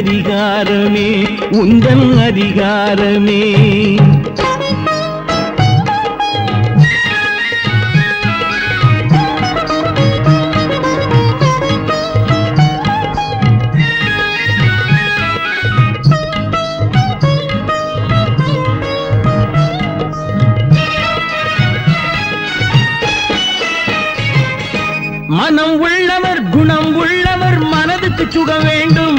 அதிகாரமே உந்தன் அதிகாரமே. மனம் உள்ளவர் குணம் உள்ளவர் மனதுக்கு சுக வேண்டும்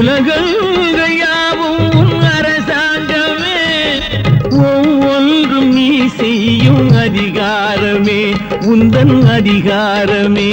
உலகங்கள் அரசாங்கமே. ஒவ்வொன்றும் நீ செய்யும் அதிகாரமே உந்தன் அதிகாரமே.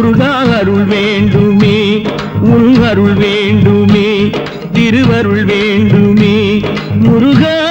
முருகா அருள் வேண்டுமே உன் வேண்டுமே திருவருள் வேண்டுமே. முருகா